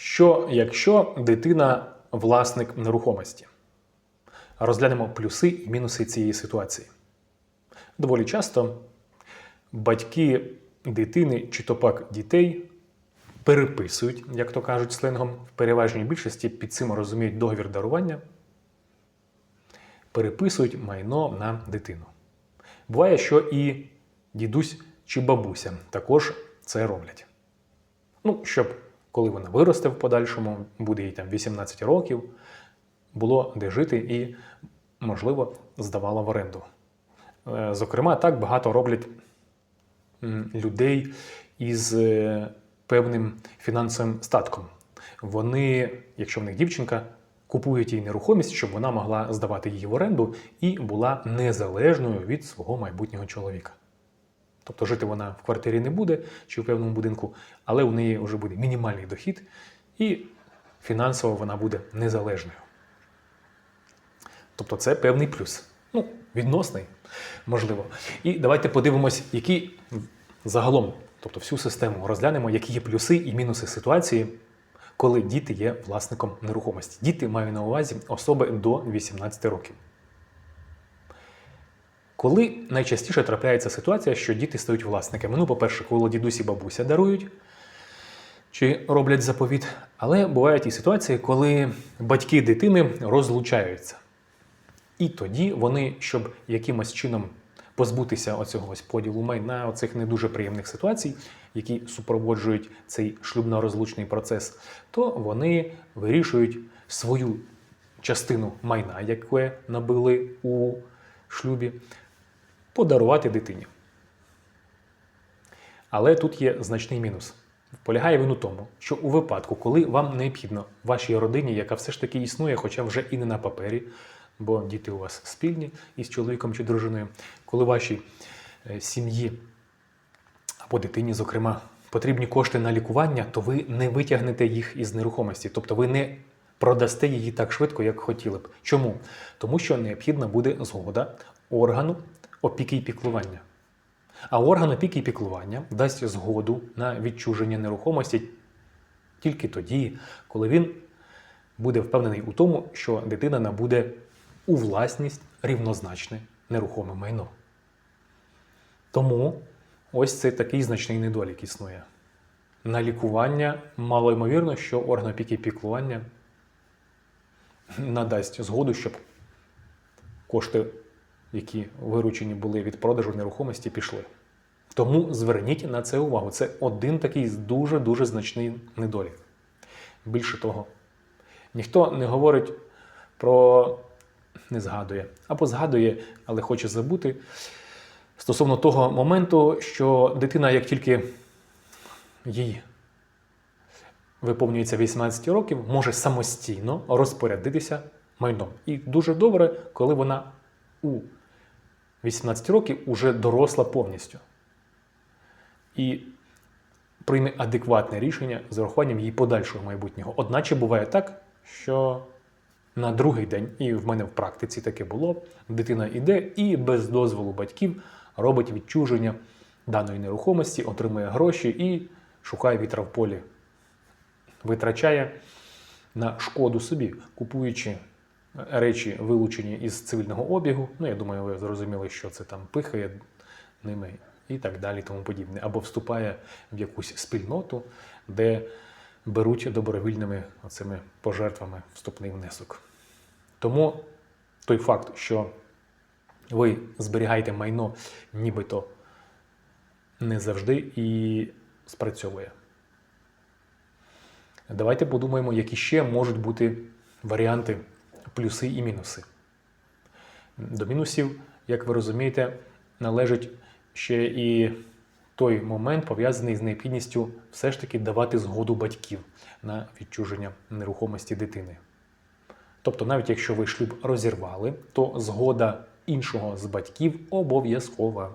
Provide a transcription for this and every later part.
Що якщо дитина власник нерухомості? Розглянемо плюси і мінуси цієї ситуації. Доволі часто батьки дитини чи то пак дітей переписують, як то кажуть сленгом, в переважній більшості під цим розуміють договір дарування, переписують майно на дитину. Буває, що і дідусь чи бабуся також це роблять. Ну, щоб коли вона виросте в подальшому, буде їй там 18 років, було де жити і, можливо, здавала в оренду. Е, Зокрема, так багато роблять людей із е, певним фінансовим статком. Вони, якщо в них дівчинка, купують їй нерухомість, щоб вона могла здавати її в оренду і була незалежною від свого майбутнього чоловіка. Тобто жити вона в квартирі не буде чи в певному будинку, але у неї вже буде мінімальний дохід, і фінансово вона буде незалежною. Тобто це певний плюс. Ну, відносний, можливо. І давайте подивимось, які загалом, тобто всю систему розглянемо, які є плюси і мінуси ситуації, коли діти є власником нерухомості. Діти маю на увазі особи до 18 років. Коли найчастіше трапляється ситуація, що діти стають власниками? Ну, по-перше, коли дідусі бабуся дарують чи роблять заповіт, але бувають і ситуації, коли батьки дитини розлучаються. І тоді вони, щоб якимось чином позбутися оцього ось поділу майна, оцих не дуже приємних ситуацій, які супроводжують цей шлюбно-розлучний процес, то вони вирішують свою частину майна, яке набили у шлюбі, подарувати дитині. Але тут є значний мінус. Полягає він у тому, що у випадку, коли вам необхідно вашій родині, яка все ж таки існує, хоча вже і не на папері, бо діти у вас спільні із чоловіком чи дружиною, коли вашій е, сім'ї або дитині, зокрема, потрібні кошти на лікування, то ви не витягнете їх із нерухомості, тобто ви не продасте її так швидко, як хотіли б. Чому? Тому що необхідна буде згода органу опіки і піклування. А орган опіки і піклування дасть згоду на відчуження нерухомості тільки тоді, коли він буде впевнений у тому, що дитина набуде у власність рівнозначне нерухоме майно. Тому ось це такий значний недолік існує. На лікування мало ймовірно, що орган опіки і піклування надасть згоду, щоб кошти, які виручені були від продажу нерухомості, пішли. Тому зверніть на це увагу. Це один такий дуже-дуже значний недолік. Більше того, ніхто не говорить про не згадує, або згадує, але хоче забути стосовно того моменту, що дитина, як тільки їй виповнюється 18 років, може самостійно розпорядитися майном. І дуже добре, коли вона у 18 років уже доросла повністю. І прийме адекватне рішення з урахуванням її подальшого майбутнього. Одначе буває так, що на другий день, і в мене в практиці таке було, дитина йде і без дозволу батьків робить відчуження даної нерухомості, отримує гроші і шукає вітра в полі, витрачає на шкоду собі, купуючи речі, вилучені із цивільного обігу. Ну, я думаю, ви зрозуміли, що це там пихає ними і так далі, тому подібне. Або вступає в якусь спільноту, де беруть добровільними оцими пожертвами вступний внесок. Тому той факт, що ви зберігаєте майно, нібито не завжди і спрацьовує. Давайте подумаємо, які ще можуть бути варіанти плюси і мінуси. До мінусів, як ви розумієте, належить ще і той момент пов'язаний з необхідністю все ж таки давати згоду батьків на відчуження нерухомості дитини. Тобто, навіть якщо ви шлюб розірвали, то згода іншого з батьків обов'язкова.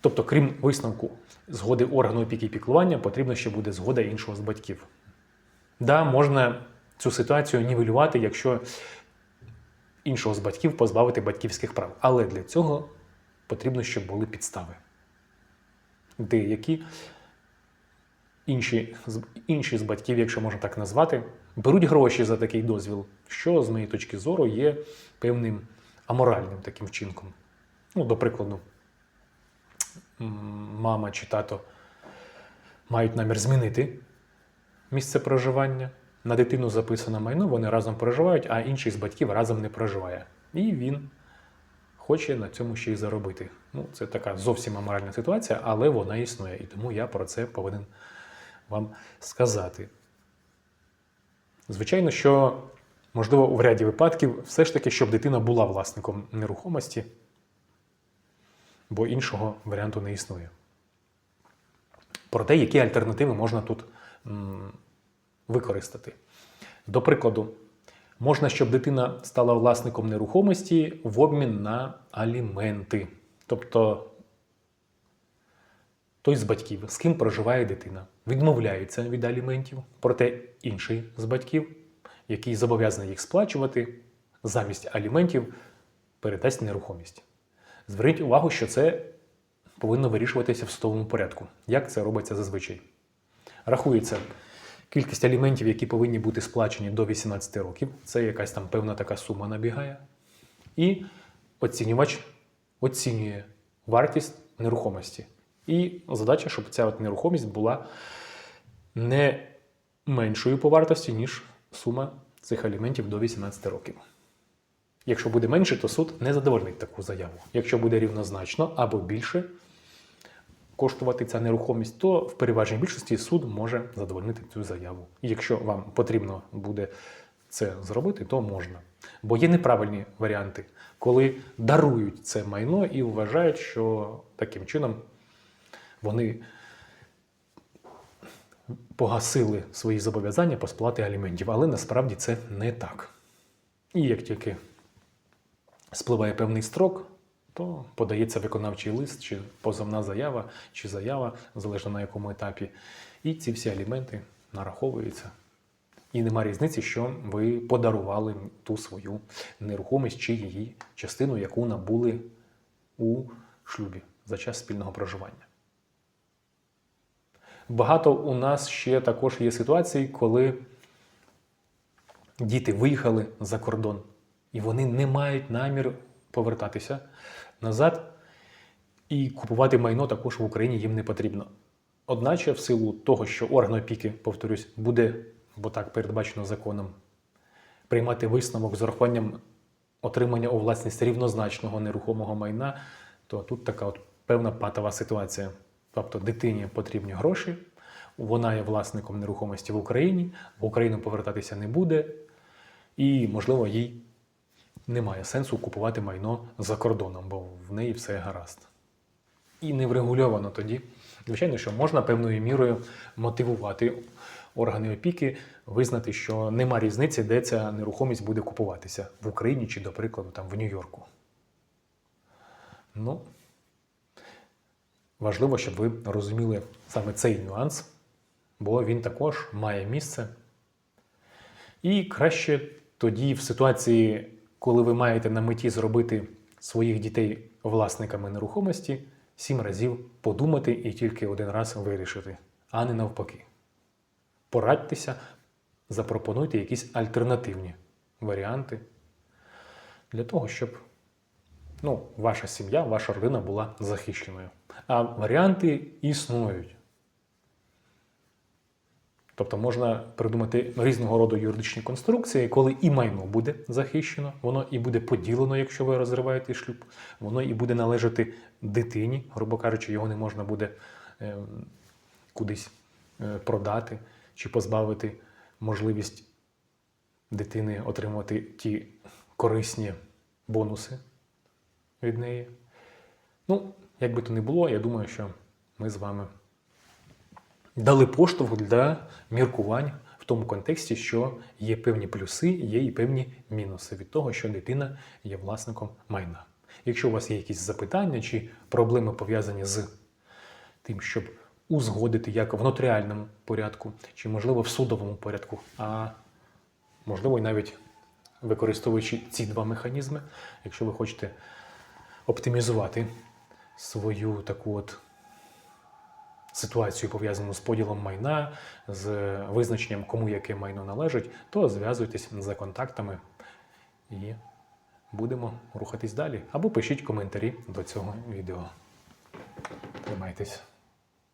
Тобто, крім висновку згоди органу опіки і піклування, потрібно ще буде згода іншого з батьків. Да, можна цю ситуацію нівелювати, якщо іншого з батьків позбавити батьківських прав. Але для цього потрібно, щоб були підстави. Деякі інші, інші з батьків, якщо можна так назвати, беруть гроші за такий дозвіл, що з моєї точки зору є певним аморальним таким вчинком. Ну, до прикладу, мама чи тато мають намір змінити місце проживання. На дитину записано майно, вони разом проживають, а інший з батьків разом не проживає. І він хоче на цьому ще й заробити. Ну, це така зовсім аморальна ситуація, але вона існує. І тому я про це повинен вам сказати. Звичайно, що, можливо, у ряді випадків все ж таки, щоб дитина була власником нерухомості, бо іншого варіанту не існує. Про те, які альтернативи можна тут використати. До прикладу, можна, щоб дитина стала власником нерухомості в обмін на аліменти. Тобто той з батьків, з ким проживає дитина, відмовляється від аліментів, проте інший з батьків, який зобов'язаний їх сплачувати, замість аліментів передасть нерухомість. Зверніть увагу, що це повинно вирішуватися в судовому порядку. Як це робиться зазвичай? Рахується кількість аліментів, які повинні бути сплачені до 18 років. Це якась там певна така сума набігає. І оцінювач оцінює вартість нерухомості. І задача, щоб ця от нерухомість була не меншою по вартості, ніж сума цих аліментів до 18 років. Якщо буде менше, то суд не задовольнить таку заяву. Якщо буде рівнозначно або більше коштувати ця нерухомість, то в переважній більшості суд може задовольнити цю заяву. І якщо вам потрібно буде це зробити, то можна. Бо є неправильні варіанти, коли дарують це майно і вважають, що таким чином вони погасили свої зобов'язання по сплаті аліментів, але насправді це не так. І як тільки спливає певний строк, то подається виконавчий лист, чи позовна заява, чи заява, залежно на якому етапі, і ці всі аліменти нараховуються. І нема різниці, що ви подарували ту свою нерухомість чи її частину, яку набули у шлюбі за час спільного проживання. Багато у нас ще також є ситуацій, коли діти виїхали за кордон, і вони не мають намір повертатися назад, і купувати майно також в Україні їм не потрібно. Одначе, в силу того, що орган опіки, повторюсь, буде, бо так передбачено законом, приймати висновок з урахуванням отримання у власність рівнозначного нерухомого майна, то тут така от певна патова ситуація. Тобто дитині потрібні гроші, вона є власником нерухомості в Україні, в Україну повертатися не буде, і, можливо, їй немає сенсу купувати майно за кордоном, бо в неї все гаразд. І не врегульовано тоді. Звичайно, що можна певною мірою мотивувати органи опіки, визнати, що нема різниці, де ця нерухомість буде купуватися в Україні чи, до прикладу, там в Нью-Йорку. Ну, важливо, щоб ви розуміли саме цей нюанс, бо він також має місце. І краще тоді, в ситуації, коли ви маєте на меті зробити своїх дітей власниками нерухомості, сім разів подумати і тільки один раз вирішити, а не навпаки. Порадьтеся, запропонуйте якісь альтернативні варіанти для того, щоб ну, ваша сім'я, ваша родина була захищеною. А варіанти існують. Тобто можна придумати різного роду юридичні конструкції, коли і майно буде захищено, воно і буде поділено, якщо ви розриваєте шлюб, воно і буде належати дитині, грубо кажучи, його не можна буде е, кудись е, продати чи позбавити можливість дитини отримувати ті корисні бонуси від неї. Ну, як би то не було, я думаю, що ми з вами дали поштовх для міркувань в тому контексті, що є певні плюси, є і певні мінуси від того, що дитина є власником майна. Якщо у вас є якісь запитання чи проблеми пов'язані з тим, щоб узгодити як в нотаріальному порядку, чи можливо в судовому порядку, а можливо і навіть використовуючи ці два механізми, якщо ви хочете оптимізувати свою таку от ситуацію пов'язану з поділом майна, з визначенням, кому яке майно належить, то зв'язуйтесь за контактами і будемо рухатись далі. Або пишіть коментарі до цього відео. Тримайтесь.